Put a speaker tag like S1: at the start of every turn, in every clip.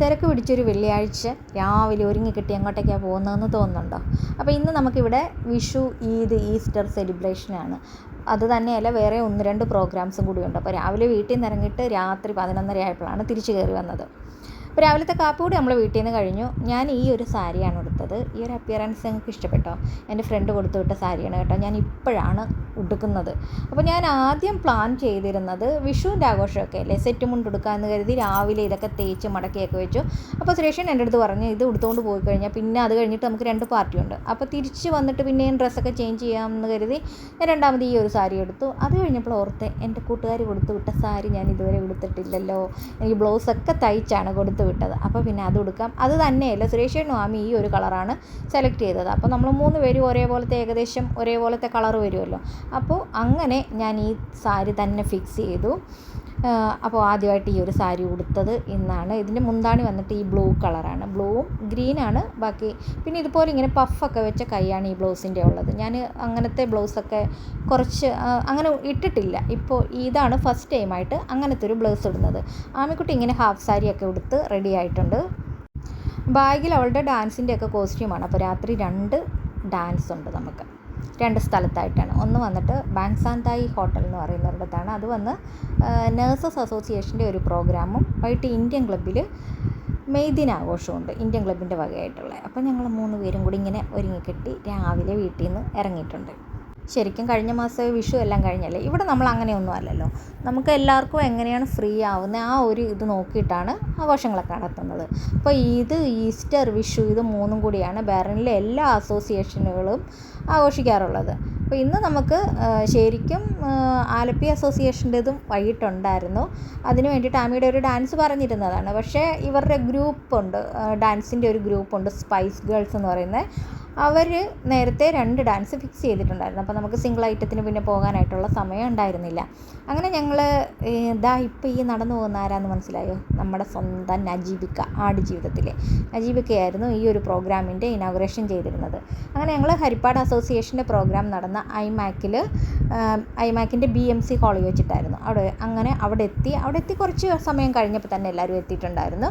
S1: തിരക്ക് പിടിച്ചൊരു വെള്ളിയാഴ്ച രാവിലെ ഒരുങ്ങി കിട്ടി എങ്ങോട്ടേക്കാണ് പോകുന്നതെന്ന് തോന്നുന്നുണ്ടോ? അപ്പോൾ ഇന്ന് നമുക്കിവിടെ വിഷു ഈദ് ഈസ്റ്റർ സെലിബ്രേഷനാണ്. അത് തന്നെയല്ല വേറെ ഒന്ന് രണ്ട് പ്രോഗ്രാംസും കൂടിയുണ്ട്. അപ്പോൾ രാവിലെ വീട്ടിൽ നിന്ന് ഇറങ്ങിയിട്ട് രാത്രി പതിനൊന്നര ആയപ്പോഴാണ് തിരിച്ചു കയറി വന്നത്. അപ്പോൾ രാവിലത്തെ കാപ്പി കൂടി നമ്മൾ വീട്ടിൽ നിന്ന് കഴിഞ്ഞു. ഞാൻ ഈ ഒരു സാരിയാണ് എടുത്തത് ഈ ഒരു അപ്പിയറൻസ് ഞങ്ങൾക്ക് ഇഷ്ടപ്പെട്ടോ? എന്റെ ഫ്രണ്ട് കൊടുത്തു വിട്ട സാരിയാണ് കേട്ടോ. ഞാൻ ഇപ്പോഴാണ് ഉടുക്കുന്നത്. അപ്പോൾ ഞാൻ ആദ്യം പ്ലാൻ ചെയ്തിരുന്നത് വിഷുവിന്റെ ആഘോഷമൊക്കെ അല്ലേ? സെറ്റ് മുണ്ട് ഉടുക്കാമെന്ന് കരുതി രാവിലെ ഇതൊക്കെ തേച്ച് മടക്കിയൊക്കെ വെച്ചു. അപ്പോൾ സുരേഷൻ എന്റെ അടുത്ത് പറഞ്ഞ് ഇത് ഉടുത്തുകൊണ്ട് പോയി കഴിഞ്ഞാൽ പിന്നെ അത് കഴിഞ്ഞിട്ട് നമുക്ക് രണ്ട് പാർട്ടിയുണ്ട് അപ്പോൾ തിരിച്ച് വന്നിട്ട് പിന്നെയും ഡ്രസ്സൊക്കെ ചേഞ്ച് ചെയ്യാമെന്ന് കരുതി ഞാൻ രണ്ടാമത് ഈ ഒരു സാരി എടുത്തു. അത് കഴിഞ്ഞപ്പോൾ ഓർത്തെ എന്റെ കൂട്ടുകാർ കൊടുത്തു വിട്ട സാരി ഞാൻ ഇതുവരെ ഉടുത്തിട്ടില്ലല്ലോ. എനിക്ക് ബ്ലൗസൊക്കെ തയ്ച്ചാണ് കൊടുത്തു വിട്ടത്. അപ്പോൾ പിന്നെ അത് കൊടുക്കാം അത് തന്നെയല്ല സുരേഷ് ആമി ഈ ഒരു കളറാണ് സെലക്ട് ചെയ്തത്. അപ്പോൾ നമ്മൾ മൂന്ന് പേരും ഒരേപോലത്തെ ഏകദേശം ഒരേപോലത്തെ കളർ വരുമല്ലോ. അപ്പോൾ അങ്ങനെ ഞാൻ ഈ സാരി തന്നെ ഫിക്സ് ചെയ്തു. അപ്പോൾ ആദ്യമായിട്ട് ഈ ഒരു സാരി ഉടുത്തത് ഇന്നാണ്. ഇതിന്റെ മുന്താണി വന്നിട്ട് ഈ ബ്ലൂ കളറാണ്. ബ്ലൂവും ഗ്രീനാണ്. ബാക്കി പിന്നെ ഇതുപോലെ ഇങ്ങനെ പഫൊക്കെ വെച്ച കൈയാണ് ഈ ബ്ലൗസിന്റെ ഉള്ളത്. ഞാൻ അങ്ങനത്തെ ബ്ലൗസൊക്കെ കുറച്ച് അങ്ങനെ ഇട്ടിട്ടില്ല. ഇപ്പോൾ ഇതാണ് ഫസ്റ്റ് ടൈമായിട്ട് അങ്ങനത്തെ ഒരു ബ്ലൗസ് ഇടുന്നത്. ആമിക്കുട്ടി ഇങ്ങനെ ഹാഫ് സാരിയൊക്കെ ഉടുത്ത് റെഡി ആയിട്ടുണ്ട്. ബാഗിൽ അവളുടെ ഡാൻസിന്റെ ഒക്കെ കോസ്റ്റ്യൂമാണ് അപ്പോൾ രാത്രി രണ്ട് ഡാൻസ് ഉണ്ട് നമുക്ക്. രണ്ട് സ്ഥലത്തായിട്ടാണ്. ഒന്ന് വന്നിട്ട് ബാങ്സാന്തായി ഹോട്ടൽ എന്ന് പറയുന്നിടത്താണ് അത് വന്ന് നേഴ്സസ് അസോസിയേഷന്റെ ഒരു പ്രോഗ്രാമും വൈകിട്ട് ഇന്ത്യൻ ക്ലബ്ബിൽ മെയ് ദിനാഘോഷമുണ്ട് ഇന്ത്യൻ ക്ലബിന്റെ വകയായിട്ടുള്ള. അപ്പോൾ ഞങ്ങൾ മൂന്ന് പേരും കൂടി ഇങ്ങനെ ഒരുങ്ങിക്കെട്ടി രാവിലെ വീട്ടിൽ നിന്ന് ഇറങ്ങിയിട്ടുണ്ട്. ശരിക്കും കഴിഞ്ഞ മാസം വിഷു എല്ലാം കഴിഞ്ഞല്ലേ? ഇവിടെ നമ്മൾ അങ്ങനെയൊന്നും അല്ലല്ലോ. നമുക്ക് എല്ലാവർക്കും എങ്ങനെയാണ് ഫ്രീ ആവുന്ന ആ ഒരു ഇത് നോക്കിയിട്ടാണ് ആഘോഷങ്ങളൊക്കെ നടത്തുന്നത്. അപ്പോൾ ഇത് ഈസ്റ്റർ വിഷു ഇത് മൂന്നും കൂടിയാണ് ബെർലിനിലെ എല്ലാ അസോസിയേഷനുകളും ആഘോഷിക്കാറുള്ളത്. അപ്പോൾ ഇന്ന് നമുക്ക് ശരിക്കും ആലപ്പി അസോസിയേഷന്റെതും വൈകിട്ടുണ്ടായിരുന്നു. അതിന് വേണ്ടി ആമിയുടെ ഒരു ഡാൻസ് പറഞ്ഞിരുന്നതാണ്. പക്ഷേ ഇവരുടെ ഗ്രൂപ്പുണ്ട് ഡാൻസിന്റെ ഒരു ഗ്രൂപ്പുണ്ട് സ്പൈസ് ഗേൾസ് എന്ന് പറയുന്നത്. അവർ നേരത്തെ രണ്ട് ഡാൻസ് ഫിക്സ് ചെയ്തിട്ടുണ്ടായിരുന്നു. അപ്പോൾ നമുക്ക് സിംഗിൾ ഐറ്റത്തിന് പിന്നെ പോകാനായിട്ടുള്ള സമയം ഉണ്ടായിരുന്നില്ല. അങ്ങനെ ഞങ്ങൾ ഇതാ ഇപ്പോൾ ഈ നടന്നു പോകുന്ന ആരാന്ന് മനസ്സിലായോ? നമ്മുടെ സ്വന്തം നജീബിക്ക ആട് ജീവിതത്തിലെ. നജീബിക്കയായിരുന്നു ഈ ഒരു പ്രോഗ്രാമിന്റെ ഇനോഗ്രേഷൻ ചെയ്തിരുന്നത്. അങ്ങനെ ഞങ്ങൾ ഹരിപ്പാട് അസോസിയേഷന്റെ പ്രോഗ്രാം നടന്ന ഐമാക്കിൽ ഐമാക്കിന്റെ ബി എം സി കോളേജ് വെച്ചിട്ടായിരുന്നു. അവിടെ അങ്ങനെ അവിടെ എത്തി. അവിടെ എത്തി കുറച്ച് സമയം കഴിഞ്ഞപ്പോൾ തന്നെ എല്ലാവരും എത്തിയിട്ടുണ്ടായിരുന്നു.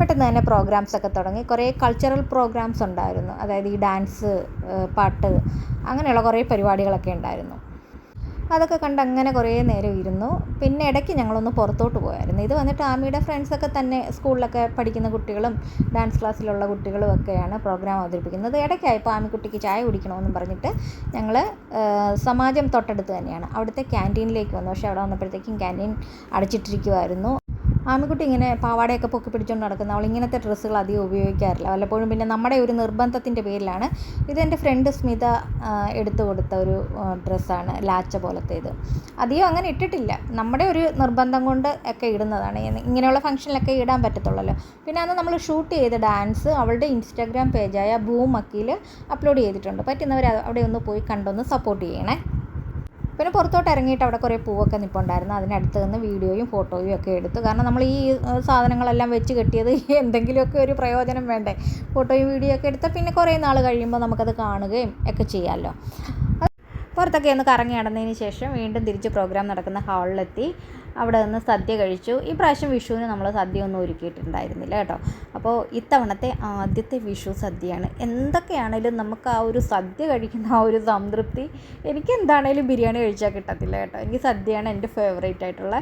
S1: പെട്ടെന്ന് തന്നെ പ്രോഗ്രാംസ് ഒക്കെ തുടങ്ങി. കുറേ കൾച്ചറൽ പ്രോഗ്രാംസ് ഉണ്ടായിരുന്നു. അതായത് ഈ ഡാൻസ് പാട്ട് അങ്ങനെയുള്ള കുറേ പരിപാടികളൊക്കെ ഉണ്ടായിരുന്നു. അതൊക്കെ കണ്ട് അങ്ങനെ കുറേ നേരം ഇരുന്നു. പിന്നെ ഇടയ്ക്ക് ഞങ്ങളൊന്ന് പുറത്തോട്ട് പോയായിരുന്നു. ഇത് വന്നിട്ട് ആമിയുടെ ഫ്രണ്ട്സൊക്കെ തന്നെ സ്കൂളിലൊക്കെ പഠിക്കുന്ന കുട്ടികളും ഡാൻസ് ക്ലാസ്സിലുള്ള കുട്ടികളും ഒക്കെയാണ് പ്രോഗ്രാം അവതരിപ്പിക്കുന്നത്. ഇടയ്ക്കായപ്പോൾ ആമിക്കുട്ടിക്ക് ചായ കുടിക്കണമെന്നും പറഞ്ഞിട്ട് ഞങ്ങൾ സമാജം തൊട്ടടുത്ത് തന്നെയാണ്. അവിടുത്തെ ക്യാന്റീനിലേക്ക് വന്നു. പക്ഷേ അവിടെ വന്നപ്പോഴത്തേക്കും ക്യാന്റീൻ അടച്ചിട്ടിരിക്കുമായിരുന്നു ആമിക്കുട്ടി ഇങ്ങനെ പാവാടയൊക്കെ പൊക്കി പിടിച്ചുകൊണ്ട് നടക്കുന്ന. അവൾ ഇങ്ങനത്തെ ഡ്രസ്സുകൾ അധികം ഉപയോഗിക്കാറില്ല. വല്ലപ്പോഴും പിന്നെ നമ്മുടെ ഒരു നിർബന്ധത്തിന്റെ പേരിലാണ് ഇതെന്റെ ഫ്രണ്ട് സ്മിത എടുത്തു കൊടുത്ത ഒരു ഡ്രസ്സാണ് ലാച്ച പോലത്തെ ഇത് അധികം അങ്ങനെ ഇട്ടിട്ടില്ല. നമ്മുടെ ഒരു നിർബന്ധം കൊണ്ട് ഒക്കെ ഇടുന്നതാണ്. ഇങ്ങനെയുള്ള ഫംഗ്ഷനിലൊക്കെ ഇടാൻ പറ്റത്തുള്ളല്ലോ. പിന്നെ അന്ന് നമ്മൾ ഷൂട്ട് ചെയ്ത ഡാൻസ് അവളുടെ ഇൻസ്റ്റാഗ്രാം പേജായ ബൂം അക്കിയിൽ അപ്ലോഡ് ചെയ്തിട്ടുണ്ട്. പറ്റുന്നവർ അവിടെ ഒന്ന് പോയി കണ്ടൊന്ന് സപ്പോർട്ട് ചെയ്യണേ. പിന്നെ പുറത്തോട്ട് ഇറങ്ങിയിട്ട് അവിടെ കുറേ പൂവൊക്കെ നിൽപ്പുണ്ടായിരുന്നു അതിനടുത്ത് നിന്ന് വീഡിയോയും ഫോട്ടോയും ഒക്കെ എടുത്തു. കാരണം നമ്മൾ ഈ സാധനങ്ങളെല്ലാം വെച്ച് കെട്ടിയത് എന്തെങ്കിലുമൊക്കെ ഒരു പ്രയോജനം വേണ്ടേ? ഫോട്ടോയും വീഡിയോ ഒക്കെ എടുത്താൽ പിന്നെ കുറേ നാൾ കഴിയുമ്പോൾ നമുക്കത് കാണുകയും ഒക്കെ ചെയ്യാമല്ലോ. പുറത്തൊക്കെ ഒന്ന് കറങ്ങി നടന്നതിന് ശേഷം വീണ്ടും തിരിച്ച് പ്രോഗ്രാം നടക്കുന്ന ഹാളിലെത്തി അവിടെ നിന്ന് സദ്യ കഴിച്ചു. ഈ പ്രാവശ്യം വിഷുവിന് നമ്മൾ സദ്യ ഒന്നും ഒരുക്കിയിട്ടുണ്ടായിരുന്നില്ല കേട്ടോ. അപ്പോൾ ഇത്തവണത്തെ ആദ്യത്തെ വിഷു സദ്യയാണ്. എന്തൊക്കെയാണേലും നമുക്ക് ആ ഒരു സദ്യ കഴിക്കുന്ന ആ ഒരു സംതൃപ്തി എനിക്ക് എന്താണേലും ബിരിയാണി കഴിച്ചാൽ കിട്ടത്തില്ല കേട്ടോ. എനിക്ക് സദ്യയാണ് എന്റെ ഫേവറേറ്റ് ആയിട്ടുള്ള.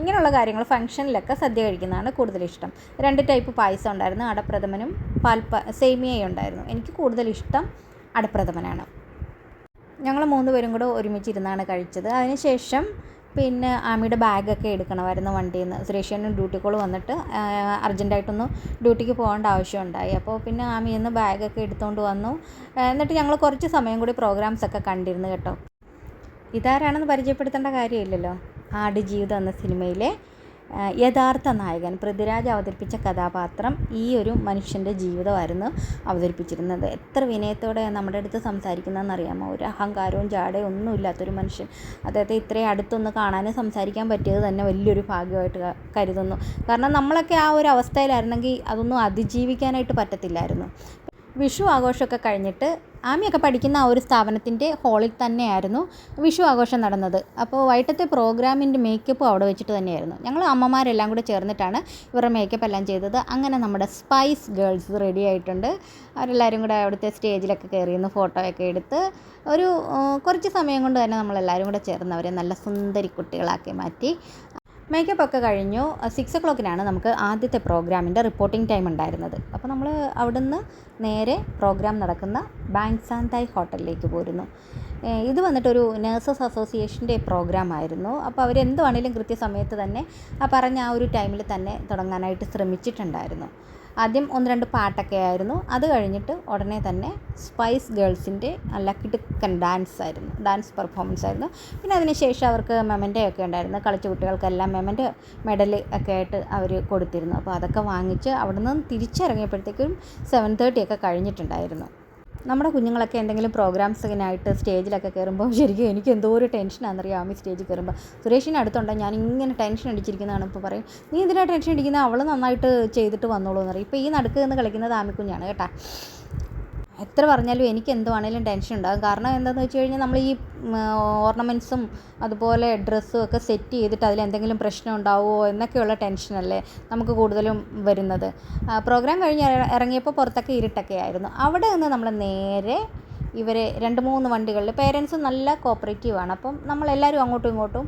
S1: ഇങ്ങനെയുള്ള കാര്യങ്ങൾ ഫംഗ്ഷനിലൊക്കെ സദ്യ കഴിക്കുന്നതാണ് കൂടുതൽ ഇഷ്ടം. രണ്ട് ടൈപ്പ് പായസം ഉണ്ടായിരുന്നു. അടപ്രഥമനും പാൽപ്പ സേമിയയും ഉണ്ടായിരുന്നു. എനിക്ക് കൂടുതൽ ഇഷ്ടം അടപ്രഥമനാണ്. ഞങ്ങൾ മൂന്ന് പേരും കൂടെ ഒരുമിച്ചിരുന്നാണ് കഴിച്ചത്. അതിനുശേഷം പിന്നെ ആമിയുടെ ബാഗൊക്കെ എടുക്കണമായിരുന്നു വണ്ടിയിൽ നിന്ന് സുരേഷിന് ഡ്യൂട്ടി കോൾ വന്നിട്ട് അർജന്റായിട്ടൊന്ന് ഡ്യൂട്ടിക്ക് പോകേണ്ട ആവശ്യമുണ്ടായി. അപ്പോൾ പിന്നെ ആമി നിന്ന് ബാഗൊക്കെ എടുത്തുകൊണ്ട് വന്നു. എന്നിട്ട് ഞങ്ങൾ കുറച്ച് സമയം കൂടി പ്രോഗ്രാംസ് ഒക്കെ കണ്ടിരുന്നു കേട്ടോ. ഇതാരാണെന്ന് പരിചയപ്പെടുത്തേണ്ട കാര്യമില്ലല്ലോ. ആട് ജീവിതം എന്ന സിനിമയിലെ യഥാർത്ഥ നായകൻ പൃഥ്വിരാജ് അവതരിപ്പിച്ച കഥാപാത്രം ഈ ഒരു മനുഷ്യന്റെ ജീവിതമായിരുന്നു അവതരിപ്പിച്ചിരുന്നത്. എത്ര വിനയത്തോടെ നമ്മുടെ അടുത്ത് സംസാരിക്കുന്നതെന്ന് അറിയാമോ ഒരു അഹങ്കാരവും ജാടയും ഒന്നും ഇല്ലാത്തൊരു മനുഷ്യൻ. അദ്ദേഹത്തെ ഇത്രയും അടുത്തൊന്ന് കാണാനും സംസാരിക്കാൻ പറ്റിയത് തന്നെ വലിയൊരു ഭാഗ്യമായിട്ട് കരുതുന്നു. കാരണം നമ്മളൊക്കെ ആ ഒരു അവസ്ഥയിലായിരുന്നെങ്കിൽ അതൊന്നും അതിജീവിക്കാനായിട്ട് പറ്റത്തില്ലായിരുന്നു. വിഷു ആഘോഷമൊക്കെ കഴിഞ്ഞിട്ട് ആമിയൊക്കെ പഠിക്കുന്ന ആ ഒരു സ്ഥാപനത്തിന്റെ ഹാളിൽ തന്നെയായിരുന്നു വിഷു ആഘോഷം നടന്നത്. അപ്പോൾ വൈകിട്ടത്തെ പ്രോഗ്രാമിന്റെ മേക്കപ്പ് അവിടെ വെച്ചിട്ട് തന്നെയായിരുന്നു. ഞങ്ങൾ അമ്മമാരെല്ലാം കൂടെ ചേർന്നിട്ടാണ് ഇവരുടെ മേക്കപ്പ് എല്ലാം ചെയ്തത്. അങ്ങനെ നമ്മുടെ സ്പൈസ് ഗേൾസ് റെഡി ആയിട്ടുണ്ട്. അവരെല്ലാവരും കൂടെ അവിടുത്തെ സ്റ്റേജിലൊക്കെ കയറി നിന്ന് ഫോട്ടോയൊക്കെ എടുത്ത് ഒരു കുറച്ച് സമയം കൊണ്ട് തന്നെ നമ്മളെല്ലാവരും കൂടെ ചേർന്ന് അവരെ നല്ല സുന്ദരി കുട്ടികളാക്കി മാറ്റി. മേക്കപ്പ് ഒക്കെ കഴിഞ്ഞു. സിക്സ് ഒ ക്ലോക്കിനാണ് നമുക്ക് ആദ്യത്തെ പ്രോഗ്രാമിന്റെ റിപ്പോർട്ടിംഗ് ടൈം ഉണ്ടായിരുന്നത്. അപ്പോൾ നമ്മൾ അവിടുന്ന് നേരെ പ്രോഗ്രാം നടക്കുന്ന ബാങ്ക് സാന്തായ് ഹോട്ടലിലേക്ക് പോരുന്നു. ഇത് വന്നിട്ടൊരു നേഴ്സസ് അസോസിയേഷന്റെ പ്രോഗ്രാം ആയിരുന്നു. അപ്പോൾ അവരെന്തുവാണേലും കൃത്യസമയത്ത് തന്നെ ആ പറഞ്ഞ ആ ഒരു ടൈമിൽ തന്നെ തുടങ്ങാനായിട്ട് ശ്രമിച്ചിട്ടുണ്ടായിരുന്നു. ആദ്യം ഒന്ന് രണ്ട് പാട്ടൊക്കെ ആയിരുന്നു. അത് കഴിഞ്ഞിട്ട് ഉടനെ തന്നെ സ്പൈസ് ഗേൾസിന്റെ നല്ല കിടുക്കൻ ഡാൻസ് ആയിരുന്നു. ഡാൻസ് പെർഫോമൻസ് ആയിരുന്നു. പിന്നെ അതിനുശേഷം അവർക്ക് മെമന്റെ ഒക്കെ ഉണ്ടായിരുന്നു. കളിച്ച കുട്ടികൾക്കെല്ലാം മെമന്റെ മെഡൽ ഒക്കെ ആയിട്ട് അവർ കൊടുത്തിരുന്നു. അപ്പോൾ അതൊക്കെ വാങ്ങിച്ച് അവിടെ നിന്ന് തിരിച്ചിറങ്ങിയപ്പോഴത്തേക്കും സെവൻ തേർട്ടി ഒക്കെ കഴിഞ്ഞിട്ടുണ്ടായിരുന്നു. നമ്മുടെ കുഞ്ഞുങ്ങളൊക്കെ എന്തെങ്കിലും പ്രോഗ്രാംസ് ഇങ്ങനെ ആയിട്ട് സ്റ്റേജിലൊക്കെ കയറുമ്പോൾ ശരിക്കും എനിക്ക് എന്തോ ഒരു ടെൻഷനാണെന്നറിയാം ആമി സ്റ്റേജിൽ കയറുമ്പോൾ സുരേഷിന്റെ അടുത്തുണ്ട്? ഞാൻ ഇങ്ങനെ ടെൻഷൻ അടിച്ചിരിക്കുന്നതാണ് ഇപ്പോൾ പറയും. നീ എന്തിനാണ് ടെൻഷൻ അടിക്കുന്നത് അവൾ നന്നായിട്ട് ചെയ്തിട്ട് വന്നോളൂ എന്ന് പറയും. ഇപ്പോൾ ഈ നടുക്ക് നിന്ന് കളിക്കുന്നത് ആമിക്കുഞ്ഞാണ് കേട്ടോ. എത്ര പറഞ്ഞാലും എനിക്ക് എന്തുവാണേലും ടെൻഷൻ ഉണ്ടാകും. കാരണം എന്താണെന്ന് വെച്ച് കഴിഞ്ഞാൽ നമ്മൾ ഈ ഓർണമെന്റ്സും അതുപോലെ ഡ്രസ്സും ഒക്കെ സെറ്റ് ചെയ്തിട്ട് അതിൽ എന്തെങ്കിലും പ്രശ്നം ഉണ്ടാവുമോ എന്നൊക്കെയുള്ള ടെൻഷനല്ലേ നമുക്ക് കൂടുതലും വരുന്നത്. പ്രോഗ്രാം കഴിഞ്ഞ് ഇറങ്ങിയപ്പോൾ പുറത്തൊക്കെ ഇരുട്ടൊക്കെ ആയിരുന്നു. അവിടെ നിന്ന് നമ്മൾ നേരെ ഇവരെ രണ്ട് മൂന്ന് വണ്ടികളിൽ പേരൻസ് നല്ല കോപ്പറേറ്റീവാണ് അപ്പം നമ്മളെല്ലാവരും അങ്ങോട്ടും ഇങ്ങോട്ടും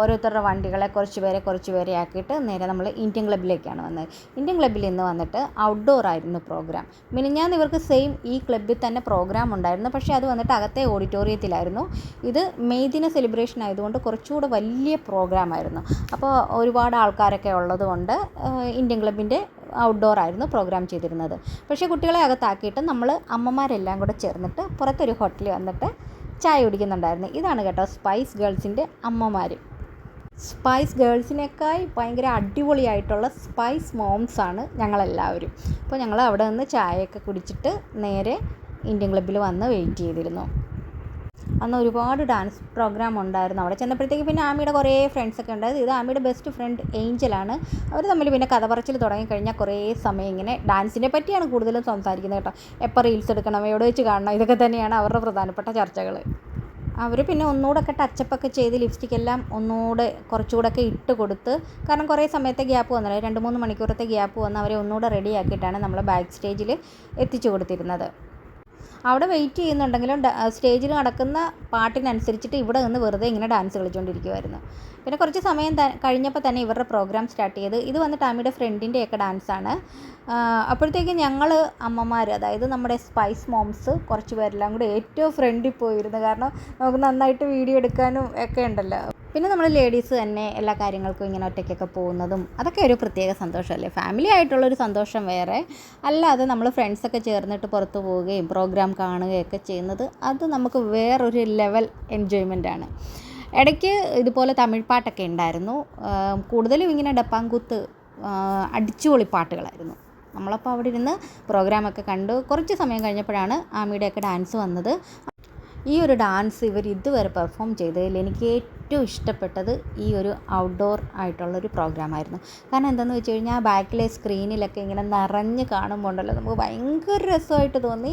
S1: ഓരോരുത്തരുടെ വണ്ടികളെ കുറച്ച് പേരെ കുറച്ച് പേരെ ആക്കിയിട്ട് നേരെ നമ്മൾ ഇന്ത്യൻ ക്ലബ്ബിലേക്കാണ് വന്നത്. ഇന്ത്യൻ ക്ലബ്ബിൽ ഇന്ന് വന്നിട്ട് ഔട്ട്ഡോർ ആയിരുന്നു പ്രോഗ്രാം മിനിഞ്ഞാന്ന് ഇവർക്ക് സെയിം ഈ ക്ലബ്ബിൽ തന്നെ പ്രോഗ്രാം ഉണ്ടായിരുന്നു. പക്ഷേ അത് വന്നിട്ട് അകത്തെ ഓഡിറ്റോറിയത്തിലായിരുന്നു ഇത് മെയ് ദിന സെലിബ്രേഷൻ ആയതുകൊണ്ട് കുറച്ചുകൂടെ വലിയ പ്രോഗ്രാം ആയിരുന്നു. അപ്പോൾ ഒരുപാട് ആൾക്കാരൊക്കെ ഉള്ളതുകൊണ്ട് ഇന്ത്യൻ ക്ലബിന്റെ ഔട്ട്ഡോർ ആയിരുന്നു പ്രോഗ്രാം ചെയ്തിരുന്നത്. പക്ഷേ കുട്ടികളെ അകത്താക്കിയിട്ട് നമ്മൾ അമ്മമാരെല്ലാം കൂടെ ചേർന്നിട്ട് പുറത്തൊരു ഹോട്ടലിൽ വന്നിട്ട് ചായ കുടിക്കുന്നുണ്ടായിരുന്നു. ഇതാണ് കേട്ടോ സ്പൈസ് ഗേൾസിന്റെ അമ്മമാർ സ്പൈസ് ഗേൾസിനേക്കായി ഭയങ്കര അടിപൊളിയായിട്ടുള്ള സ്പൈസ് മോംസ് ആണ് ഞങ്ങളെല്ലാവരും. അപ്പോൾ ഞങ്ങൾ അവിടെ നിന്ന് ചായയൊക്കെ കുടിച്ചിട്ട് നേരെ ഇന്ത്യൻ ക്ലബ്ബിൽ വന്ന് വെയിറ്റ് ചെയ്തിരുന്നു. അന്ന് ഒരുപാട് ഡാൻസ് പ്രോഗ്രാം ഉണ്ടായിരുന്നു. അവിടെ ചെന്നപ്പോഴത്തേക്ക് പിന്നെ ആമിയുടെ കുറേ ഫ്രണ്ട്സൊക്കെ ഉണ്ടായിരുന്നു. ഇത് ആമിയുടെ ബെസ്റ്റ് ഫ്രണ്ട് ഏഞ്ചലാണ് അവർ തമ്മിൽ പിന്നെ കഥ പറച്ചിൽ തുടങ്ങിക്കഴിഞ്ഞാൽ കുറേ സമയം ഇങ്ങനെ ഡാൻസിനെ പറ്റിയാണ് കൂടുതലും സംസാരിക്കുന്നത് കേട്ടോ. എപ്പോൾ റീൽസ് എടുക്കണം എവിടെ വെച്ച് കാണണം ഇതൊക്കെ തന്നെയാണ് അവരുടെ പ്രധാനപ്പെട്ട ചർച്ചകൾ അവർ പിന്നെ ഒന്നുകൂടെ ഒക്കെ ടച്ചപ്പൊക്കെ ചെയ്ത് ലിപ്സ്റ്റിക് എല്ലാം ഒന്നുകൂടെ കുറച്ചുകൂടെ ഒക്കെ ഇട്ട് കൊടുത്ത് കാരണം കുറേ സമയത്തെ ഗ്യാപ്പ് വന്നല്ലോ രണ്ട് മൂന്ന് മണിക്കൂറത്തെ ഗ്യാപ്പ് വന്ന് അവരെ ഒന്നുകൂടെ റെഡിയാക്കിയിട്ടാണ് നമ്മൾ ബാക്ക് സ്റ്റേജിൽ എത്തിച്ചു കൊടുത്തിരുന്നത്. അവിടെ വെയിറ്റ് ചെയ്യുന്നുണ്ടെങ്കിലും സ്റ്റേജിൽ നടക്കുന്ന പാട്ടിനനുസരിച്ചിട്ട് ഇവിടെ നിന്ന് വെറുതെ ഇങ്ങനെ ഡാൻസ് കളിച്ചുകൊണ്ടിരിക്കുമായിരുന്നു പിന്നെ കുറച്ച് സമയം കഴിഞ്ഞപ്പോൾ തന്നെ ഇവരുടെ പ്രോഗ്രാം സ്റ്റാർട്ട് ചെയ്ത്. ഇത് വന്നിട്ട് അമ്മയുടെ ഫ്രണ്ടിന്റെയൊക്കെ ഡാൻസാണ് അപ്പോഴത്തേക്കും ഞങ്ങൾ അമ്മമാർ അതായത് നമ്മുടെ സ്പൈസ് മോംസ് കുറച്ച് പേരെല്ലാം കൂടെ ഏറ്റവും ഫ്രണ്ടിൽ പോയിരുന്നു. കാരണം നമുക്ക് നന്നായിട്ട് വീഡിയോ എടുക്കാനും ഒക്കെ ഉണ്ടല്ലോ. പിന്നെ നമ്മൾ ലേഡീസ് തന്നെ എല്ലാ കാര്യങ്ങൾക്കും ഇങ്ങനെ ഒറ്റയ്ക്കൊക്കെ പോകുന്നതും അതൊക്കെ ഒരു പ്രത്യേക സന്തോഷമല്ലേ? ഫാമിലി ആയിട്ടുള്ളൊരു സന്തോഷം വേറെ. അല്ലാതെ നമ്മൾ ഫ്രണ്ട്സൊക്കെ ചേർന്നിട്ട് പുറത്ത് പോവുകയും പ്രോഗ്രാം കാണുകയൊക്കെ ചെയ്യുന്നത് അത് നമുക്ക് വേറൊരു ലെവൽ എൻജോയ്മെന്റ് ആണ്. ഇടയ്ക്ക് ഇതുപോലെ തമിഴ് പാട്ടൊക്കെ ഉണ്ടായിരുന്നു. കൂടുതലും ഇങ്ങനെ ഡപ്പാങ്കൂത്ത് അടിച്ചുപൊളി പാട്ടുകളായിരുന്നു. നമ്മളപ്പോൾ അവിടെ ഇരുന്ന് പ്രോഗ്രാമൊക്കെ കണ്ടു. കുറച്ച് സമയം കഴിഞ്ഞപ്പോഴാണ് ആമിയുടെയൊക്കെ ഡാൻസ് വന്നത്. ഈ ഒരു ഡാൻസ് ഇവർ ഇതുവരെ പെർഫോം ചെയ്തതിൽ എനിക്ക് ഏറ്റവും ഇഷ്ടപ്പെട്ടത് ഈ ഒരു ഔട്ട്ഡോർ ആയിട്ടുള്ളൊരു പ്രോഗ്രാമായിരുന്നു കാരണം എന്താണെന്ന് വെച്ച് കഴിഞ്ഞാൽ ബാക്കിലെ സ്ക്രീനിലൊക്കെ ഇങ്ങനെ നിറഞ്ഞ് കാണുമ്പോൾ ഉണ്ടല്ലോ നമുക്ക് ഭയങ്കര രസമായിട്ട് തോന്നി.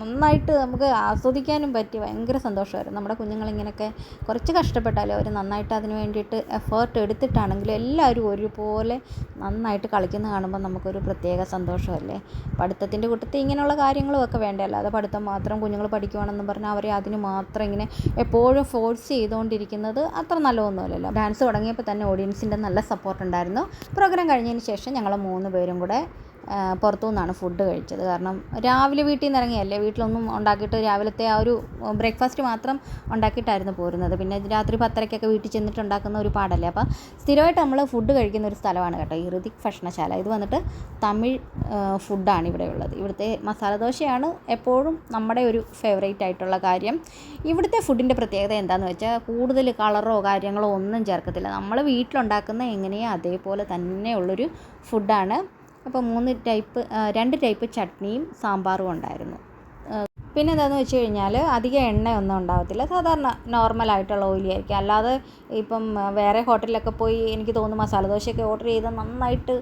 S1: നന്നായിട്ട് നമുക്ക് ആസ്വദിക്കാനും പറ്റി ഭയങ്കര സന്തോഷമായിരുന്നു. നമ്മുടെ കുഞ്ഞുങ്ങളിങ്ങനെയൊക്കെ കുറച്ച് കഷ്ടപ്പെട്ടാലും അവർ നന്നായിട്ട് അതിന് വേണ്ടിയിട്ട് എഫേർട്ട് എടുത്തിട്ടാണെങ്കിലും എല്ലാവരും ഒരുപോലെ നന്നായിട്ട് കളിക്കുന്ന കാണുമ്പോൾ നമുക്കൊരു പ്രത്യേക സന്തോഷമല്ലേ? പഠിത്തത്തിന്റെ കൂട്ടത്തിൽ ഇങ്ങനെയുള്ള കാര്യങ്ങളും ഒക്കെ വേണ്ടേ? അല്ലാതെ പഠിത്തം മാത്രം കുഞ്ഞുങ്ങൾ പഠിക്കുവാണെന്ന് പറഞ്ഞാൽ അവരെ അതിന് മാത്രം ഇങ്ങനെ എപ്പോഴും ഫോഴ്സ് ചെയ്തുകൊണ്ടിരിക്കുന്നത് അത്ര നല്ലതൊന്നുമല്ലല്ലോ. ഡാൻസ് തുടങ്ങിയപ്പോൾ തന്നെ ഓഡിയൻസിന്റെ നല്ല സപ്പോർട്ട് ഉണ്ടായിരുന്നു. പ്രോഗ്രാം കഴിഞ്ഞതിന് ശേഷം ഞങ്ങൾ മൂന്ന് പേരും കൂടെ പുറത്തു നിന്നാണ് ഫുഡ് കഴിച്ചത്. കാരണം രാവിലെ വീട്ടിൽ നിന്ന് ഇറങ്ങിയല്ലേ വീട്ടിലൊന്നും ഉണ്ടാക്കിയിട്ട് രാവിലത്തെ ആ ഒരു ബ്രേക്ക്ഫാസ്റ്റ് മാത്രം ഉണ്ടാക്കിയിട്ടായിരുന്നു പോരുന്നത്. പിന്നെ രാത്രി പത്തരയ്ക്കൊക്കെ വീട്ടിൽ ചെന്നിട്ട് ഉണ്ടാക്കുന്ന ഒരു പാടല്ലേ. അപ്പോൾ സ്ഥിരമായിട്ട് നമ്മൾ ഫുഡ് കഴിക്കുന്ന ഒരു സ്ഥലമാണ് കേട്ടോ ഈ ഋതിക് ഭക്ഷണശാല. ഇത് വന്നിട്ട് തമിഴ് ഫുഡാണ് ഇവിടെ ഉള്ളത്. ഇവിടുത്തെ മസാല ദോശയാണ് എപ്പോഴും നമ്മുടെ ഒരു ഫേവറേറ്റ് ആയിട്ടുള്ള കാര്യം. ഇവിടുത്തെ ഫുഡിന്റെ പ്രത്യേകത എന്താണെന്ന് വെച്ചാൽ കൂടുതൽ കളറോ കാര്യങ്ങളോ ഒന്നും ചേർക്കത്തില്ല. നമ്മൾ വീട്ടിലുണ്ടാക്കുന്ന എങ്ങനെയോ അതേപോലെ തന്നെയുള്ളൊരു ഫുഡാണ് അപ്പോൾ മൂന്ന് ടൈപ്പ് രണ്ട് ടൈപ്പ് ചട്നിയും സാമ്പാറും ഉണ്ടായിരുന്നു. പിന്നെ എന്താണെന്ന് വെച്ച് കഴിഞ്ഞാൽ അധികം എണ്ണയൊന്നും ഉണ്ടാകത്തില്ല സാധാരണ നോർമലായിട്ടുള്ള ഓയിലി ആയിരിക്കും. അല്ലാതെ ഇപ്പം വേറെ ഹോട്ടലിലൊക്കെ പോയി എനിക്ക് തോന്നുന്നു മസാല ദോശയൊക്കെ ഓർഡർ ചെയ്ത് നന്നായിട്ട്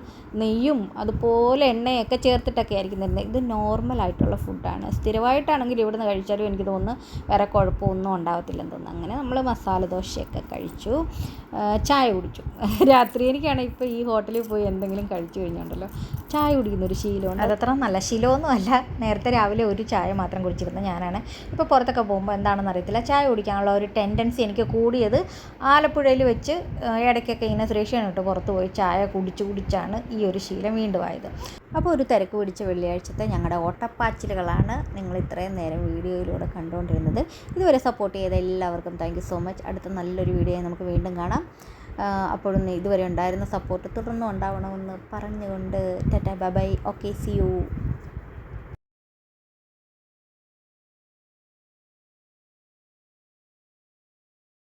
S1: നെയ്യും അതുപോലെ എണ്ണയൊക്കെ ചേർത്തിട്ടൊക്കെ ആയിരിക്കും തരുന്നത്. ഇത് നോർമലായിട്ടുള്ള ഫുഡാണ് സ്ഥിരമായിട്ടാണെങ്കിൽ ഇവിടെ നിന്ന് കഴിച്ചാലും എനിക്ക് തോന്നുന്നു വേറെ കുഴപ്പമൊന്നും ഉണ്ടാകത്തില്ലെന്ന് തോന്നുന്നു. അങ്ങനെ നമ്മൾ മസാല ദോശയൊക്കെ കഴിച്ചു. ചായ കുടിച്ചു. രാത്രി എനിക്കാണെങ്കിൽ ഇപ്പോൾ ഈ ഹോട്ടലിൽ പോയി എന്തെങ്കിലും കഴിച്ചു കഴിഞ്ഞുണ്ടല്ലോ ചായ കുടിക്കുന്ന ഒരു ശീലമുണ്ട് അതത്ര നല്ല ശീലമൊന്നും അല്ല നേരത്തെ രാവിലെ ഒരു ചായ മാത്രം കുടിച്ചിരുന്ന ഞാനാണ്. ഇപ്പോൾ പുറത്തൊക്കെ പോകുമ്പോൾ എന്താണെന്ന് അറിയത്തില്ല. ചായ കുടിക്കാനുള്ള ഒരു ടെൻഡൻസി എനിക്ക് കൂടിയത് ആലപ്പുഴയിൽ വെച്ച് ഇടയ്ക്കൊക്കെ ഇങ്ങനെ സുരേഷാനിട്ട് പുറത്ത് പോയി ചായ കുടിച്ച് കുടിച്ചാണ് ഈ ഒരു ശീലം വീണ്ടും ആയത്. അപ്പോൾ ഒരു തിരക്ക് പിടിച്ച വെള്ളിയാഴ്ചത്തെ ഞങ്ങളുടെ ഓട്ടപ്പാച്ചിലുകളാണ് നിങ്ങൾ ഇത്രയും നേരം വീഡിയോയിലൂടെ കണ്ടുകൊണ്ടിരുന്നത്. ഇതുവരെ സപ്പോർട്ട് ചെയ്ത എല്ലാവർക്കും താങ്ക് സോ മച്ച് അടുത്ത നല്ലൊരു വീഡിയോ നമുക്ക് വീണ്ടും കാണാം. അപ്പോഴും ഇതുവരെ ഉണ്ടായിരുന്ന സപ്പോർട്ട് തുടർന്നും ഉണ്ടാവണമെന്ന് പറഞ്ഞുകൊണ്ട് tata bye bye okay see you